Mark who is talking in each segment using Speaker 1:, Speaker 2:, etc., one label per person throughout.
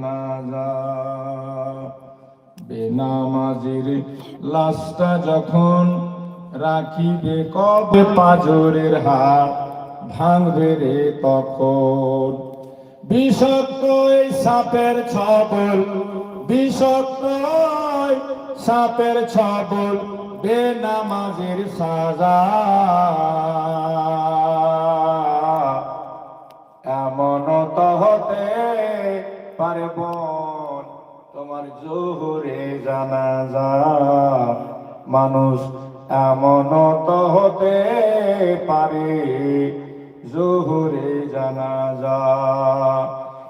Speaker 1: জানাজা। বেনামাজির লাশটা যখন রাখিবে কবে পাজরের হাট ভাঙবে রে তখন? বিষাক্ত এই সাপের ছবল বিষাক্ত সাপের ছবল বেনামাজির সাজা। জোহরে জানাজা। মানুষ এমন তো হতে পারে জোহরে জানাজা।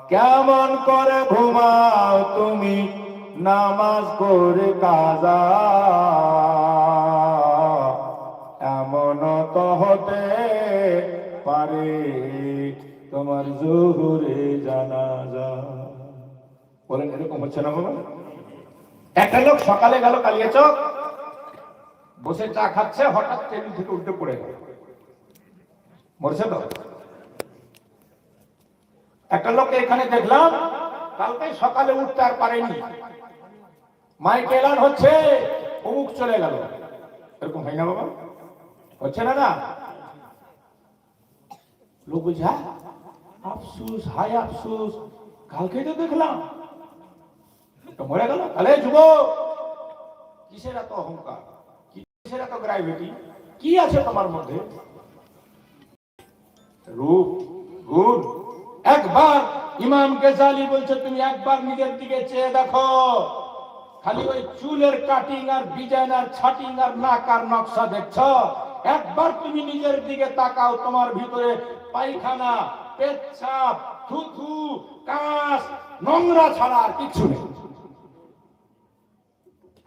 Speaker 1: কেমন করে ঘুমাও তুমি নামাজ করে কাজা। এমন তো হতে পারে তোমার জোহরে জানাজা। বলেন, এরকম হচ্ছে না বাবা? একটা লোক সকালে গেল, কালিয়াচক। বসে চা খাচ্ছে, হঠাৎ টেবিল থেকে উল্টে পড়ে গেল। মরছে তো? একটা লোক এখানে দেখলাম, কালকে সকালে উঠতে আর পারেনি। মাইক এলান হচ্ছে, অমুক চলে গেল। এরকম হয় না বাবা? হচ্ছে না না? লোক বলছে হ্যাঁ আফসুস, হায় আফসুস কালকে তো দেখলাম। তো মরে গেল যুব কিসের এত অহংকার? কিসের এত গ্রাইভিটি কি আছে তোমার মধ্যে? রূপ, গুণ। একবার ইমাম গেজালি বলছে, তুমি একবার নিজের দিকে চেয়ে দেখো। খালি ওই চুলের কাটিং আর ডিজাইন আর ছাটিং আর নাক আর নকশা দেখছ। একবার তুমি নিজের দিকে তাকাও, তোমার ভিতরে পায়খানা, পেচ্ছাপ, থুথু, কাশ, নোংরা ছাড়া আর কিছু নেই।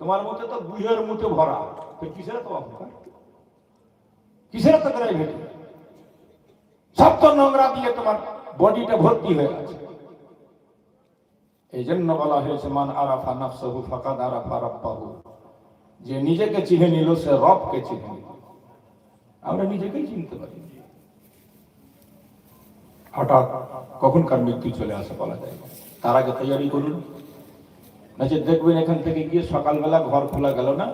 Speaker 1: তোমার মতে তো বুঝের মুঠে ভরা। তো কিসের তো কিসের তো গ্রাইভেটি সব তো নোংরা দিয়ে তোমার বডিটা ভর্তি হয়ে আছে এই জন্য বলা হয়েছে, মান আরাফা নাফসাহু ফাকাদ আরাফা রাব্বাহু। যে নিজেকে চিনে নিল, সে রবকে চিনে নিল। আমরা নিজেকেই চিনতে পারি। হঠাৎ কখনকার মৃত্যু চলে আসে বলা যায়। তার আগে তৈরি করুন। যে দেখবেন এখান থেকে গিয়ে সকালবেলা ঘর খোলা গেল না।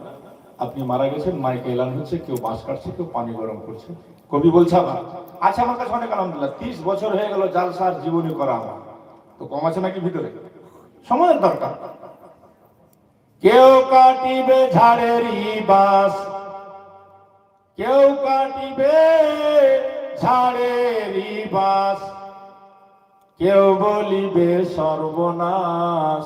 Speaker 1: আপনি মারা গেছেন, মাইকে এলান হচ্ছে, কেউ বাঁশ কাটছে, কেউ পানি গরম করছে। কবি বলছে আমার আচ্ছা আমার কাছে অনেক আলহামদুলিল্লাহ, তিরিশ বছর হয়ে গেল জালসার জীবনী করা আমার। তো কম আছে নাকি ভিতরে? সময়ের দরকার। কেউ কাটিবে ঝাড়ের বাস কেউ কাটিবে ঝাড়ের বাস কেউ বলিবে সর্বনাশ।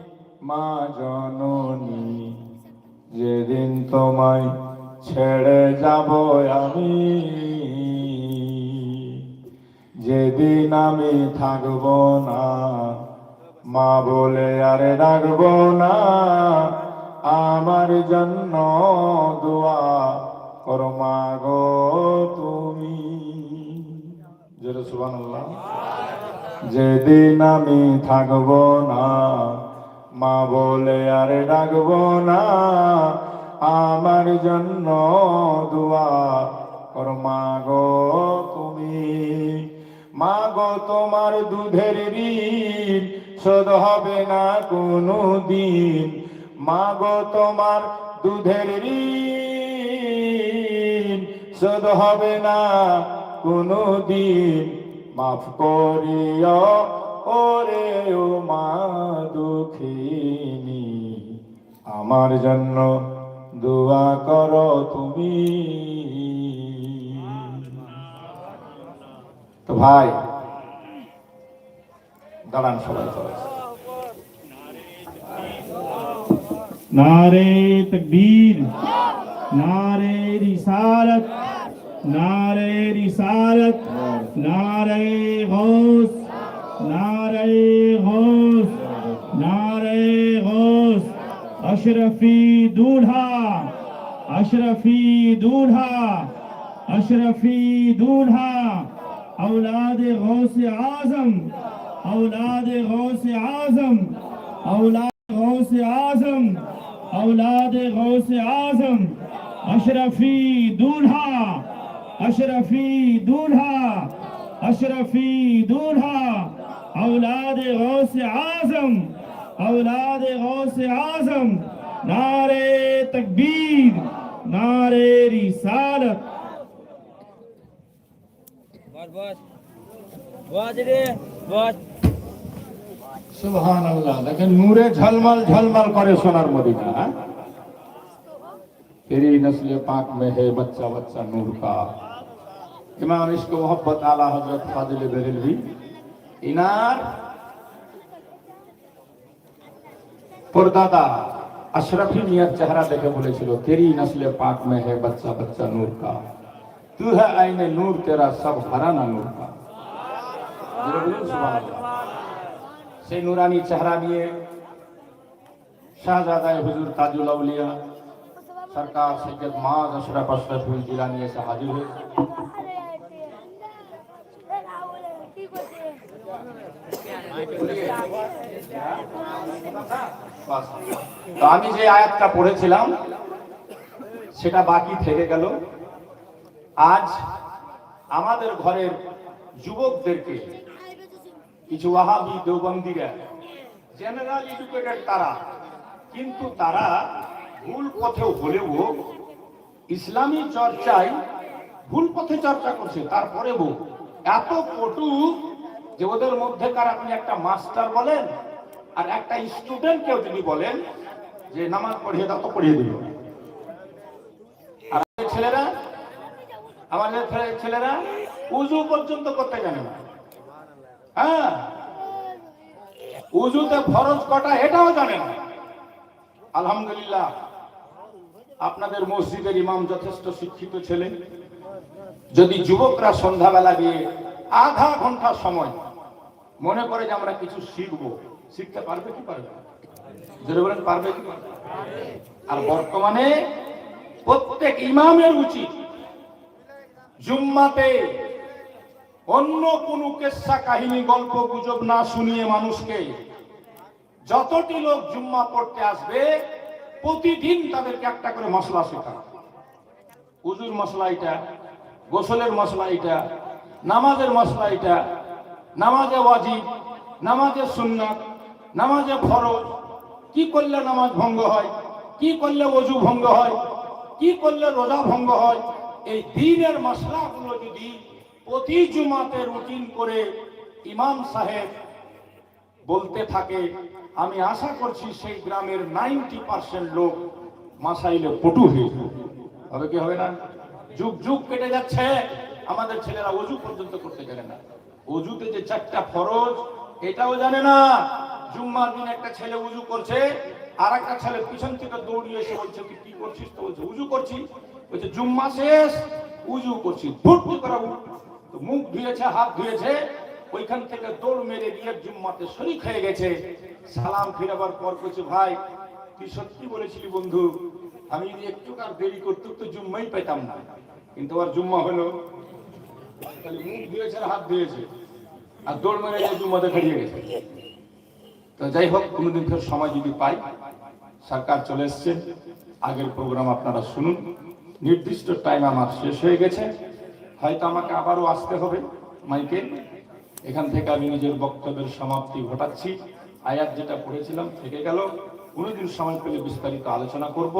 Speaker 1: মা জননী, যেদিন তোমায় ছেড়ে যাব আমি, যেদিন আমি থাকব না, মা বলে আরে ডাকবো না, আমার জন্য দোয়া করো মা গো তুমি। যেদিন আমি থাকব না মা বলে, আরে ডাকবো না, আমার জন্য দোয়া করো মা গো তুমি। মা গো, তোমার দুধের ঋণ শোধ হবে না কোনো দিন মা গো, তোমার দুধের ঋণ শোধ হবে না কোনো দিন মাফ করিও, ওরে ও মা। দুঃখিনী আমার জন্য দোয়া কর তুমি। তো ভাই দাঁড়ান সবাই সবাই।
Speaker 2: নারে তকবীর নারে রিসালত নারে রিসালত হ্যাঁ। নারে ঘোষ নারে ঘোষ أشرفي دولها أشرفي دولها أشرفي دولها. أولاد غوث أعظم أولاد غوث أعظم أولاد غوث أعظم أولاد غوث أعظم. أشرفي دولها أشرفي دولها أشرفي دولها. أولاد غوث أعظم. औलाद गौस आजम नारे तकबीर नारे रिसालत
Speaker 3: বস বস বস রে বস
Speaker 1: সুবহান আল্লাহ দেখেন নূরে ঝলমল ঝলমল করে সোনার মদিনা হ্যাঁ? तेरी नस्ल पाक में है बच्चा बच्चा नूर का इमाम इश्क मोहब्बत आला हजरत फाजिल बेरेलवी इनार পরদাদা আশরাফি মিয়ার চেহারা দেখে বলেছিল তেরি নসলে পাক মে হে বাচ্চা বাচ্চা নূর কা তু হে আইনে নূর তেরা সব হারানা নূর কা জোরে বলুন সুবহানাল্লাহ। সেই নুরানি চেহারা নিয়ে শাহজাদায় হুজুর তাজুল আউলিয়া সরকার সৈয়দ মাজ আশরাফ আশরাফুল জিলানি এসে হাজির হয়েছে বাস। তো আমি যে আয়াতটা পড়েছিলাম, সেটা বাকি থেকে গেল। আজ আমাদের ঘরের যুবকদেরকে, কিছু ওয়াহাবি দেওবন্দিরা, জেনারেল এডুকেটেড তারা, কিন্তু তারা ভুল পথে হলেও ইসলামী চর্চায় ভুল পথে চর্চা করছে। তারপরেও এত কটু যে ওদের মধ্যেকার আপনি একটা মাস্টার বলেন? আর একটা স্টুডেন্ট কেউ যদি বলেন যে, নামাজ পড়িয়ে দাও তো পড়িয়ে দিল আর ছেলেরা, আমাদের ছেলে- ছেলেরা উজু পর্যন্ত করতে জানে না। হ্যাঁ? উজুতে ফরজ কটা এটাও জানে না। আলহামদুলিল্লাহ, আপনাদের মসজিদের ইমাম যথেষ্ট শিক্ষিত ছেলে। যদি যুবকরা সন্ধ্যাবেলা দিয়ে আধা ঘণ্টা সময় মনে করে যে আমরা কিছু শিখব শিখতে পারবে কি পারবে? জোরে বলেন, পারবে কি পারবে আর বর্তমানে প্রত্যেক ইমামের উচিত জুম্মাতে অন্য কোনো কেসা কাহিনী, গল্প, গুজব না শুনিয়ে মানুষকে যতটি লোক জুম্মা পড়তে আসবে, প্রতিদিন তাদেরকে একটা করে মশলা শেখা উজুর মশলা এটা, গোসলের মশলা এটা, নামাজের মশলা এটা, নামাজে ওয়াজিব, নামাজে সুন্নাত নামাজে ফরজ। কি করলে নামাজ ভঙ্গ হয়? কি করলে অজু ভঙ্গ হয়? কি করলে রোজা ভঙ্গ হয়? এই দিনের মশলাগুলো যদি প্রতি জুমাতে রুটিন করে ইমাম সাহেব বলতে থাকে, আমি আশা করছি সেই গ্রামের নাইনটি পার্সেন্ট লোক মাসাইলে পটু হয়ে। হবে কি হবে না? যুগ যুগ কেটে যাচ্ছে। আমাদের ছেলেরা অজু পর্যন্ত করতে জানে না। অজুতে যে চারটা ফরজ, এটাও জানে না। জুম্মার দিন একটা ছেলে উজু করছে আর একটা ছেলে পিছন থেকে দৌড়িয়ে এসে বলছে, তুই কি করছিস? তো বলছে, উজু করছি। বলছে, জুম্মা শেষ, উজু করছি। ভর্তি করা। তো মুখ ধুয়েছে, হাত ধুয়েছে, ওইখান থেকে দৌড় মেরে গিয়ে জুম্মাতে শরিক হয়ে গেছে। সালাম ফিরাবার পর কইছে ভাই, তুই সত্যি বলেছিলি বন্ধু, আমি যদি একটু কার দেরি করতে তো জুম্মাই পেতাম না। কিন্তু আর জুম্মা হলো। মুখ ধুয়েছে হাত ধুয়েছে। আর দৌড় মেরে জুম্মাতে ফিরিয়ে গেছে। তো যাই হোক, কোনোদিন ফের সময় যদি পাই, সরকার চলে এসছে। আগের প্রোগ্রাম আপনারা শুনুন। নির্দিষ্ট টাইম আমার শেষ হয়ে গেছে। হয়তো আমাকে আবারও আসতে হবে মাইকে। এখান থেকে আমি নিজের বক্তব্যের সমাপ্তি ঘটাচ্ছি। আয়াত যেটা পড়েছিলাম, থেকে গেল। কোনোদিন সময় পেলে বিস্তারিত আলোচনা করব।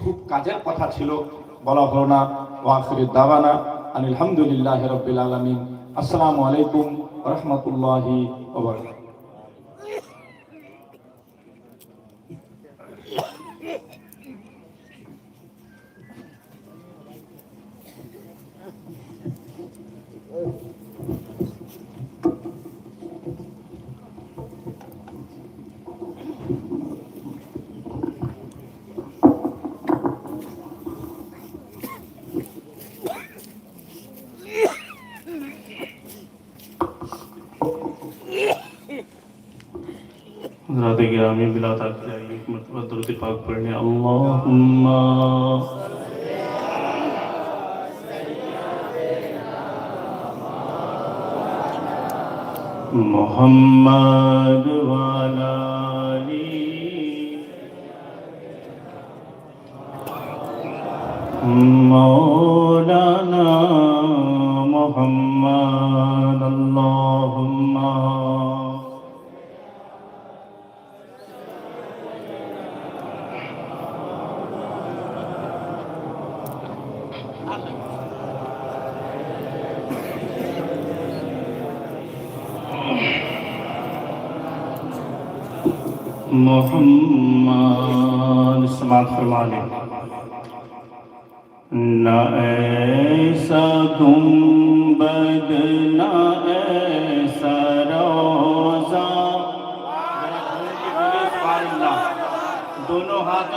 Speaker 1: খুব কাজের কথা ছিল, বলা হলো না। ওয়াফির দাওয়ানা। আলহামদুলিল্লাহ রবিল আলমিন। আসসালামু আলাইকুম রহমতুল্লাহি ওবরাকাতুহু
Speaker 4: আমি বিলা তাকলে এক মরতবা দরুদ পাক পড়ে নি আল্লাহুম্মা মোহাম্মদ ওয়ালালি مولانا محمد سماعت فرما لیں نہ ایسا گنبد نہ ایسا روزہ دونوں ہاتھ